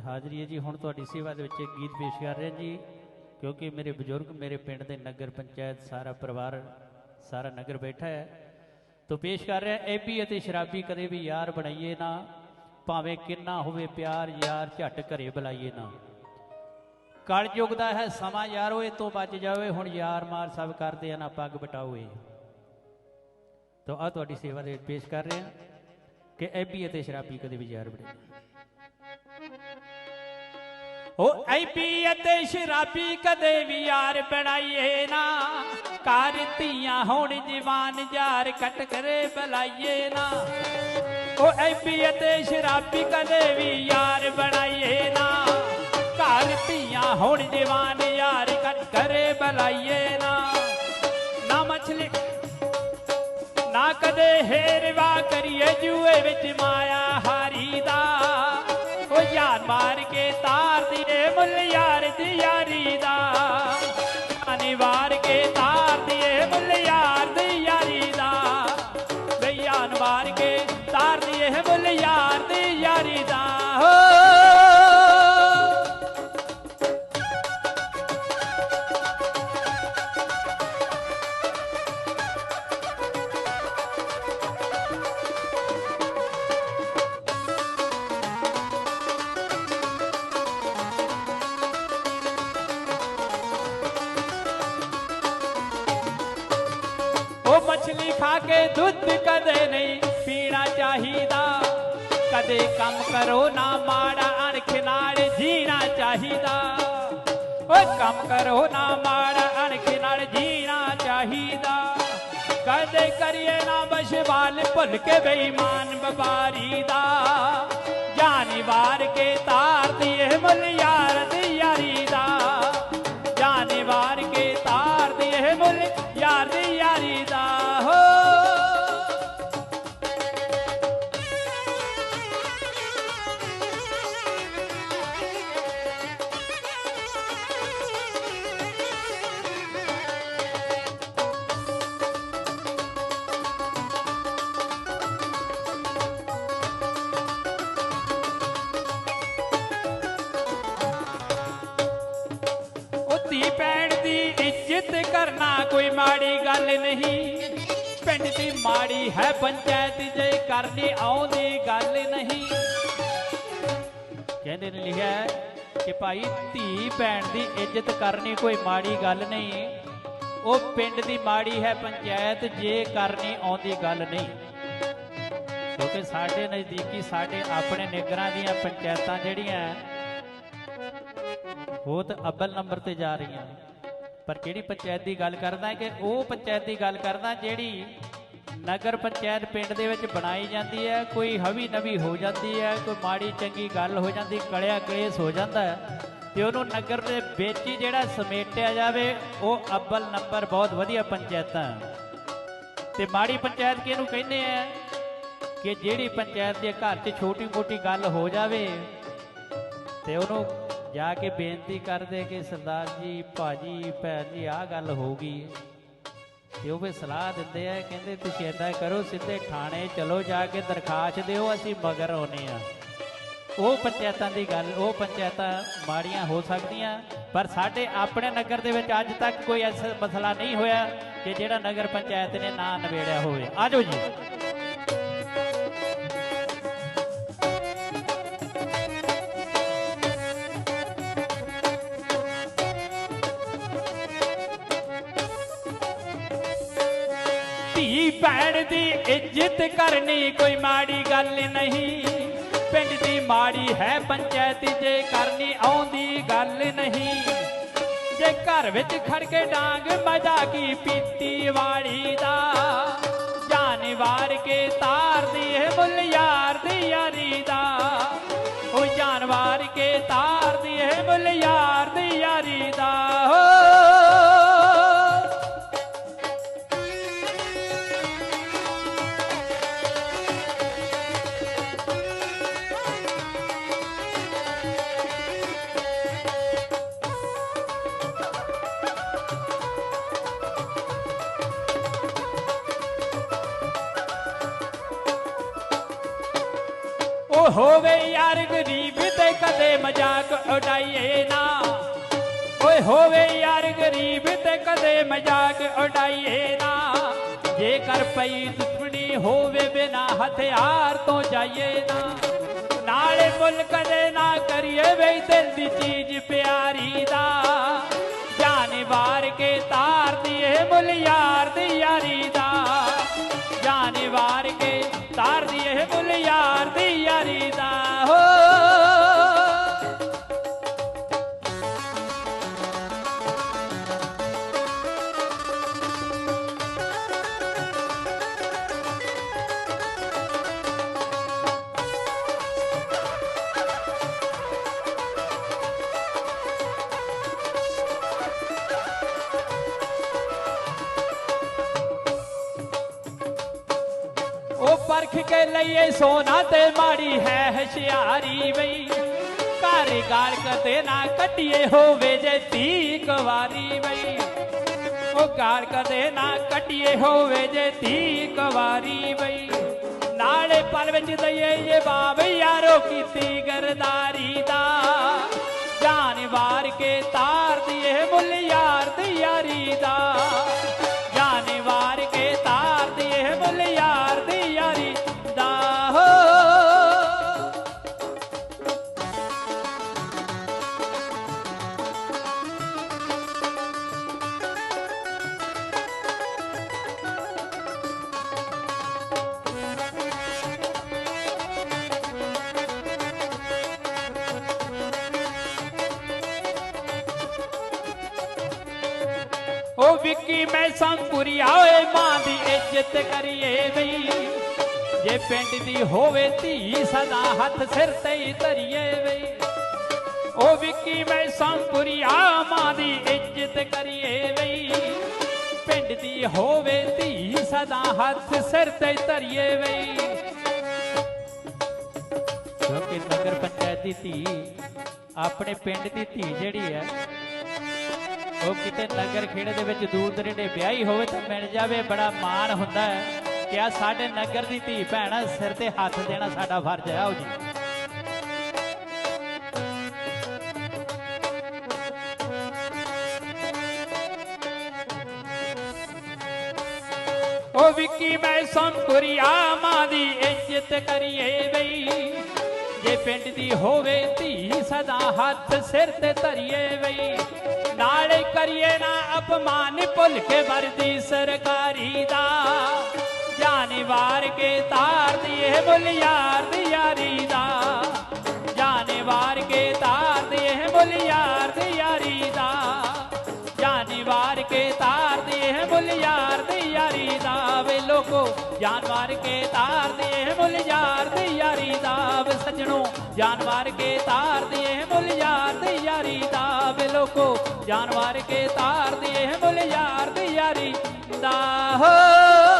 ਤੇ ਹਾਜ਼ਰੀ ਹੈ ਜੀ। ਹੁਣ ਤੁਹਾਡੀ ਸੇਵਾ ਦੇ ਵਿੱਚ ਇੱਕ ਗੀਤ ਪੇਸ਼ ਕਰ ਰਹੇ ਜੀ, ਕਿਉਂਕਿ ਮੇਰੇ ਬਜ਼ੁਰਗ ਮੇਰੇ ਪਿੰਡ ਦੇ ਨਗਰ ਪੰਚਾਇਤ ਸਾਰਾ ਪਰਿਵਾਰ, ਸਾਰਾ ਨਗਰ ਬੈਠਾ ਹੈ। ਤੋ ਪੇਸ਼ ਕਰ ਰਿਹਾ ਐਬੀ ਅਤੇ ਸ਼ਰਾਬੀ ਕਦੇ ਵੀ ਯਾਰ ਬਣਾਈਏ ਨਾ, ਭਾਵੇਂ ਕਿੰਨਾ ਹੋਵੇ ਪਿਆਰ ਯਾਰ, ਝੱਟ ਘਰੇ ਬੁਲਾਈਏ ਨਾ। ਕਲ ਯੁੱਗ ਦਾ ਹੈ ਸਮਾਂ ਯਾਰੋ, ਇਹ ਤੋਂ ਬਚ ਜਾਵੇ, ਹੁਣ ਯਾਰ ਮਾਰ ਸਭ ਕਰਦੇ ਆ ਨਾ ਪੱਗ ਬਟਾਓਏ। ਤੋ ਆ ਤੁਹਾਡੀ ਸੇਵਾ ਦੇ ਵਿੱਚ ਪੇਸ਼ ਕਰ ਰਹੇ ਹਾਂ ਕਿ ਐਬੀ ਅਤੇ ਸ਼ਰਾਬੀ ਕਦੇ ਵੀ ਯਾਰ ਬਣੇ ਉਹ ਐਬੀ ਅਤੇ ਸ਼ਰਾਬੀ ਕਦੇ ਵੀ ਯਾਰ ਬਣਾਈਏ ਨਾ। ਘਰ ਧੀਆਂ ਹੋਣ ਜਵਾਨ ਯਾਰ ਕਟ ਕਰੇ ਬੁਲਾਈਏ ਨਾ। ਉਹ ਐਬੀ ਅਤੇ ਸ਼ਰਾਬੀ ਕਦੇ ਵੀ ਯਾਰ ਬਣਾਈਏ ਨਾ। ਘਰ ਧੀਆਂ ਹੋਣ ਜਵਾਨ ਯਾਰ ਕਟ ਕਰੇ ਬੁਲਾਈਏ ਨਾ। ਨਾ ਮਛਲੀ, ਨਾ ਕਦੇ ਹੇਰਵਾ ਕਰੀਏ ਜੂਏ ਵਿੱਚ ਮਾਇਆ। ਦੀਏ ਮੁੱਲ ਯਾਰ ਦੀ ਉਹ ਖਾ ਕੇ ਦੁੱਧ ਕਦੇ ਨਹੀਂ ਪੀਣਾ ਚਾਹੀਦਾ। ਕਦੇ ਕੰਮ ਕਰੋ ਨਾ ਮਾੜਾ, ਅਣਖ ਨਾਲ ਜੀਣਾ ਚਾਹੀਦਾ। ਓਏ ਕੰਮ ਕਰੋ ਨਾ ਮਾੜਾ, ਅਣਖ ਨਾਲ ਜੀਣਾ ਚਾਹੀਦਾ। ਕਦੇ ਕਰੀਏ ਨਾ ਬਸ਼ਵਾਲ ਭੁੱਲ ਕੇ ਬੇਈਮਾਨ ਵਪਾਰੀ ਦਾ। ਜਾਨੀ ਵਾਰ ਕੇ ਤਾਰ ਦੀਏ ਮੁੱਲ ਯਾਰ ਦੀ ਯਾਰੀ ਦਾ। ਜਾਨੀ ਵਾਰ ਕੇ ਤਾਰ ਦੀਏ ਮੁੱਲ ਯਾਰ ਦੀ ਯਾਰੀ ਦਾ। ਗੱਲ ਨਹੀਂ। ਪਿੰਡ ਦੀ ਮਾੜੀ ਹੈ ਪੰਚਾਇਤ ਜੇ ਕਰਨੀ ਆਉਂਦੀ ਗੱਲ ਨਹੀਂ। ਕਹਿੰਦੇ ਨੇ ਲਿਖਿਆ ਕਿ ਭਾਈ ਧੀ ਭੈਣ ਦੀ ਇੱਜ਼ਤ ਕਰਨੀ ਕੋਈ ਮਾੜੀ ਗੱਲ ਨਹੀਂ। ਉਹ ਪਿੰਡ ਦੀ ਮਾੜੀ ਹੈ ਪੰਚਾਇਤ ਜੇ ਕਰਨੀ ਆਉਂਦੀ ਗੱਲ ਨਹੀਂ। ਕਿਉਂਕਿ ਸਾਡੇ ਨਜ਼ਦੀਕੀ, ਸਾਡੇ ਆਪਣੇ ਨਿਗਰਾਂ ਦੀਆਂ ਪੰਚਾਇਤਾਂ ਜਿਹੜੀਆਂ ਉਹ ਤਾਂ ਅੱਬਲ ਨੰਬਰ ਤੇ ਜਾ ਰਹੀਆਂ ਪਰ ਜਿਹੜੀ ਪੰਚਾਇਤ ਦੀ ਗੱਲ ਕਰਦਾ ਕਿ ਉਹ ਪੰਚਾਇਤ ਦੀ ਗੱਲ ਕਰਦਾ ਜਿਹੜੀ ਨਗਰ ਪੰਚਾਇਤ ਪਿੰਡ ਦੇ ਵਿੱਚ ਬਣਾਈ ਜਾਂਦੀ ਹੈ, ਕੋਈ ਹਵੀ ਨਵੀ ਹੋ ਜਾਂਦੀ ਹੈ, ਕੋਈ ਮਾੜੀ ਚੰਗੀ ਗੱਲ ਹੋ ਜਾਂਦੀ, ਕਲਿਆ ਕਲੇਸ਼ ਹੋ ਜਾਂਦਾ ਹੈ, ਤੇ ਉਹਨੂੰ ਨਗਰ ਦੇ ਵਿੱਚ ਹੀ ਜਿਹੜਾ ਸਮੇਟਿਆ ਜਾਵੇ, ਉਹ ਅੱਵਲ ਨੰਬਰ ਬਹੁਤ ਵਧੀਆ ਪੰਚਾਇਤਾਂ ਹੈ। ਤੇ ਮਾੜੀ ਪੰਚਾਇਤ ਕਿਹਨੂੰ ਕਹਿੰਦੇ ਆ ਕਿ ਜਿਹੜੀ ਪੰਚਾਇਤ ਦੇ ਘਰ 'ਚ ਛੋਟੀ ਮੋਟੀ ਗੱਲ ਹੋ ਜਾਵੇ, ਤੇ ਉਹਨੂੰ ਜਾ ਕੇ ਬੇਨਤੀ ਕਰਦੇ ਕਿ ਸਰਦਾਰ ਜੀ, ਭਾਜੀ, ਭੈਣ ਜੀ, ਆਹ ਗੱਲ ਹੋ ਗਈ ਤੇ ਉਹ ਵੀ ਸਲਾਹ ਦਿੰਦੇ ਆ, ਕਹਿੰਦੇ ਤੁਸੀਂ ਏਦਾਂ ਕਰੋ, ਸਿੱਧੇ ਥਾਣੇ ਚਲੋ ਜਾ ਕੇ ਦਰਖਾਸਤ ਦਿਓ, ਅਸੀਂ ਮਗਰ ਆਉਨੇ ਆ ਉਹ ਪੰਚਾਇਤਾਂ ਦੀ ਗੱਲ, ਉਹ ਪੰਚਾਇਤਾਂ ਮਾੜੀਆਂ ਹੋ ਸਕਦੀਆਂ, ਪਰ ਸਾਡੇ ਆਪਣੇ ਨਗਰ ਦੇ ਵਿੱਚ ਅੱਜ ਤੱਕ ਕੋਈ ਐਸਾ ਮਸਲਾ ਨਹੀਂ ਹੋਇਆ ਕਿ ਜਿਹੜਾ ਨਗਰ ਪੰਚਾਇਤ ਨੇ ਨਾ ਨਿਬੇੜਿਆ ਹੋਵੇ। ਆਜੋ ਜੀ। ਧੀ ਦੀ ਇੱਜ਼ਤ ਕਰਨੀ ਕੋਈ ਮਾੜੀ ਗੱਲ ਨਹੀਂ। ਪਿੰਡ ਦੀ ਮਾੜੀ ਹੈ ਪੰਚਾਇਤ ਜੇ ਕਰਨੀ ਆਉਂਦੀ ਗੱਲ ਨਹੀਂ। ਜੇ ਘਰ ਵਿੱਚ ਖੜ ਕੇ ਡਾਂਗ ਮਜਾ ਕੀ ਪੀਤੀ ਵਾਲੀ ਦਾ। ਜਾਨ ਵਾਰ ਕੇ ਤਾਰਦੀ ਹੈ ਮੁੱਲ ਯਾਰ ਦੀ ਯਾਰੀ ਦਾ। ਉਹ ਜਾਨਵਾਰ ਕੇ ਤਾਰਦੀ ਹੈ ਮੁੱਲ ਯਾਰ ਦੀ ਯਾਰੀ ਦਾ। ਹੋਵੇ ਯਾਰ ਗਰੀਬ ਤੇ ਕਦੇ ਮਜ਼ਾਕ ਉਡਾਈਏ ਨਾ। ਓਏ ਹੋਵੇ ਯਾਰ ਗਰੀਬ ਤੇ ਕਦੇ ਮਜ਼ਾਕ ਉਡਾਈਏ ਨਾ। ਜੇਕਰ ਪਈ ਦੁਸ਼ਮਣੀ ਹੋਵੇ ਬਿਨਾ ਹਥਿਆਰ ਤੋਂ ਜਾਈਏ ਨਾ। ਨਾਲੇ ਮੁੱਲ ਕਦੇ ਨਾ ਕਰੀਏ ਵੇ ਦਿਲ ਦੀ ਚੀਜ਼ ਪਿਆਰੀ ਦਾ। ਪਰਖ ਕੇ ਲਈਏ ਸੋਨਾ ਤੇ ਮਾੜੀ ਹੈ ਹਸ਼ਿਆਰੀ ਬਈ। ਘਰ ਗਾਲ ਕਦੇ ਨਾ ਕੱਢੀਏ ਹੋਵੇ ਜੇ ਧੀ ਕੁਵਾਰੀ ਬਈ। ਉਹ ਗਾਲ ਕਦੇ ਨਾ ਕੱਢੀਏ ਹੋਵੇ ਜੇ ਧੀ ਕੁਵਾਰੀ ਬਈ। ਨਾਲੇ ਪਲ ਵਿੱਚ ਦਈਏ ਇਹ ਬਾਬ ਯਾਰੋ ਕੀਤੀ ਗਰਦਾਰੀ ਦਾ। ਜਾਨ ਵਾਰ ਕੇ ਤਾਰ ਦੀਏ ਮੁੱਲ ਯਾਰ ਦੀ ਯਾਰੀ ਦਾ। ਵਿੱਕੀ, ਮੈਂ ਸੰਪੁਰੀ ਓਏ ਮਾਂ ਦੀ ਇੱਜ਼ਤ ਕਰੀਏ ਬਈ ਜੇ ਪਿੰਡ ਦੀ ਹੋਵੇ ਧੀ, ਸਦਾ ਹੱਥ ਸਿਰ ਤੇ ਧਰੀਏ ਬਈ ਉਹ ਵਿੱਕੀ, ਮੈਂ ਸੰਪੁਰੀ ਆ, ਮਾਂ ਦੀ ਇੱਜ਼ਤ ਕਰੀਏ ਬਈ ਪਿੰਡ ਦੀ ਹੋਵੇ ਧੀ, ਸਦਾ ਹੱਥ ਸਿਰ ਤੇ ਧਰੀਏ ਬਈ ਕਿਉਂਕਿ ਨਗਰ ਪੰਚਾਇਤ ਦੀ ਧੀ, ਆਪਣੇ ਪਿੰਡ ਦੀ ਧੀ ਜਿਹੜੀ ਹੈ ਉਹ ਕਿਤੇ ਨਗਰ ਖੇੜੇ ਦੇ ਵਿੱਚ ਦੂਰ ਦਰੇਡੇ ਵਿਆਹੀ ਹੋਵੇ ਤਾਂ ਮਿਲ ਜਾਵੇ, ਬੜਾ ਮਾਣ ਹੁੰਦਾ ਹੈ ਕਿ ਆ ਸਾਡੇ ਨਗਰ ਦੀ ਧੀ ਭੈਣ ਸਿਰ ਤੇ ਹੱਥ ਦੇਣਾ ਸਾਡਾ ਫਰਜ਼ ਹੈ, ਆਓ ਜੀ। ਉਹ ਵਿੱਕੀ, ਮੈਂ ਸੰਪੁਰੀਆ ਮਾਂ ਦੀ ਇੱਜ਼ਤ ਕਰੀਏ ਬਈ। ਜੇ ਪਿੰਡ ਦੀ ਹੋਵੇ ਧੀ, ਸਦਾ ਹੱਥ ਸਿਰ ਤੇ ਧਰੀਏ ਬਈ। ਨਾਲੇ ਕਰੀਏ ਨਾ ਅਪਮਾਨ ਭੁੱਲ ਕੇ ਵਰਦੀ ਸਰਕਾਰੀ ਦਾ ਜਾਨ ਵਾਰ ਕੇ ਤਾਰ ਦੀਏ ਮੁੱਲ ਯਾਰ ਦੀ ਯਾਰੀ ਦਾ ਜਾਨ ਵਾਰ ਕੇ ਤਾਰ ਦੀਏ ਮੁੱਲ ਯਾਰ ਦੀ ਯਾਰੀ ਦਾ ਜਾਨ ਵਾਰ ਕੇ ਤਾਰ ਦੇ ਮੁੱਲ ਯਾਰ ਦੀ ਮੁੱਲ ਯਾਰ ਦੀ ਯਾਰੀ ਦਾ ਵੇ ਸੱਜਣੋ, ਜਾਨਵਾਰ ਕੇ ਤਾਰ ਦੇ ਮੁੱਲ ਯਾਰ ਦੀ ਯਾਰੀ ਦਾ ਵੇ ਲੋਕੋ, ਜਾਨਵਾਰ ਕੇ ਤਾਰ ਦੇ ਮੁੱਲ ਯਾਰ ਦੀ ਯਾਰੀ ਦਾ। ਹੋ